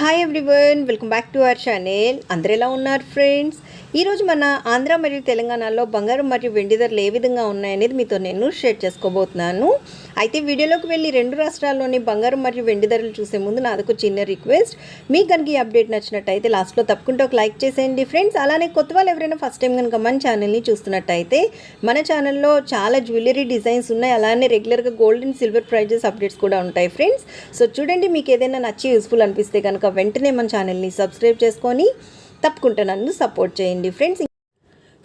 Hi everyone welcome back to our channel అందరు ఎలా ఉన్నారు ఫ్రెండ్స్ ఈరోజు మన ఆంధ్ర మరియు తెలంగాణలో బంగారం మరియు వెండి ధరలు ఏ విధంగా ఉన్నాయనేది మీతో నేను షేర్ చేసుకోబోతున్నాను. అయితే వీడియోలోకి వెళ్ళి రెండు రాష్ట్రాల్లోని బంగారం మరియు వెండి ధరలు చూసే ముందు నాదొక చిన్న రిక్వెస్ట్ మీకు కనుక ఈ అప్డేట్ నచ్చినట్టయితే లాస్ట్లో తప్పకుండా ఒక లైక్ చేసేయండి ఫ్రెండ్స్ అలానే కొత్త వాళ్ళు ఎవరైనా ఫస్ట్ టైం కనుక మన ఛానల్ని చూస్తున్నట్టయితే మన ఛానల్లో చాలా జ్యువెలరీ డిజైన్స్ ఉన్నాయి. అలానే రెగ్యులర్గా gold and silver prices updates కూడా ఉంటాయి ఫ్రెండ్స్ సో చూడండి మీకు ఏదైనా నచ్చి యూస్ఫుల్ అనిపిస్తే కనుక వెంటనే మన ఛానల్ని సబ్స్క్రైబ్ చేసుకొని తప్పకుండా నన్ను సపోర్ట్ చేయండి. ఫ్రెండ్స్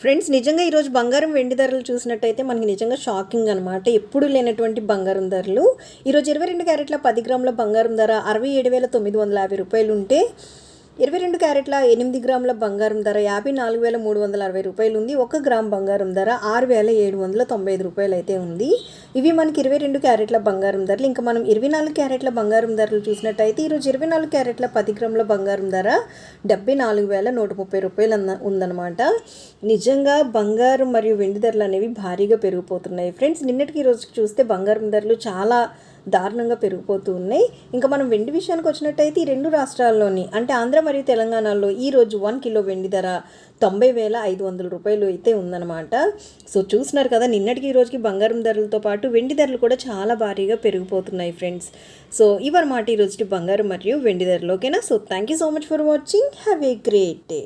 ఫ్రెండ్స్ నిజంగా ఈరోజు బంగారం వెండి ధరలు చూసినట్టయితే మనకి నిజంగా షాకింగ్ అనమాట ఎప్పుడు లేనటువంటి బంగారం ధరలు. ఈరోజు ఇరవై రెండు క్యారెట్ల పది గ్రాముల బంగారం ధర అరవై ఏడు వేల తొమ్మిది వందల యాభై రూపాయలు ఉంటే ఇరవై రెండు క్యారెట్ల ఎనిమిది గ్రాముల బంగారం ధర యాభై నాలుగు వేల మూడు వందల అరవై రూపాయలు ఉంది. ఒక గ్రామ్ బంగారం ధర ఆరు వేల ఏడు వందల తొంభై ఐదు రూపాయలు అయితే ఉంది. ఇవి మనకి ఇరవై రెండు క్యారెట్ల బంగారం ధరలు. ఇంకా మనం ఇరవై నాలుగు క్యారెట్ల బంగారం ధరలు చూసినట్టయితే ఈరోజు ఇరవై నాలుగు క్యారెట్ల పది గ్రాముల బంగారం ధర డెబ్బై నాలుగు వేల నూట ముప్పై రూపాయలు అన్న ఉందన్నమాట. నిజంగా బంగారం మరియు వెండి ధరలు అనేవి భారీగా పెరిగిపోతున్నాయి. ఫ్రెండ్స్ నిన్నటికి ఈరోజు చూస్తే బంగారం ధరలు చాలా దారుణంగా పెరిగిపోతూ ఉన్నాయి. ఇంకా మనం వెండి విషయానికి వచ్చినట్టయితే ఈ రెండు రాష్ట్రాల్లోని అంటే ఆంధ్ర మరియు తెలంగాణలో ఈరోజు వన్ కిలో వెండి ధర తొంభై వేల ఐదు వందల రూపాయలు అయితే ఉందన్నమాట. సో చూసినారు కదా నిన్నటికి ఈ రోజుకి బంగారం ధరలతో పాటు వెండి ధరలు కూడా చాలా భారీగా పెరిగిపోతున్నాయి ఫ్రెండ్స్. సో ఇవన్నమాట ఈ రోజుకి బంగారం మరియు వెండి ధరలు ఓకేనా so thank you so much for watching have a great day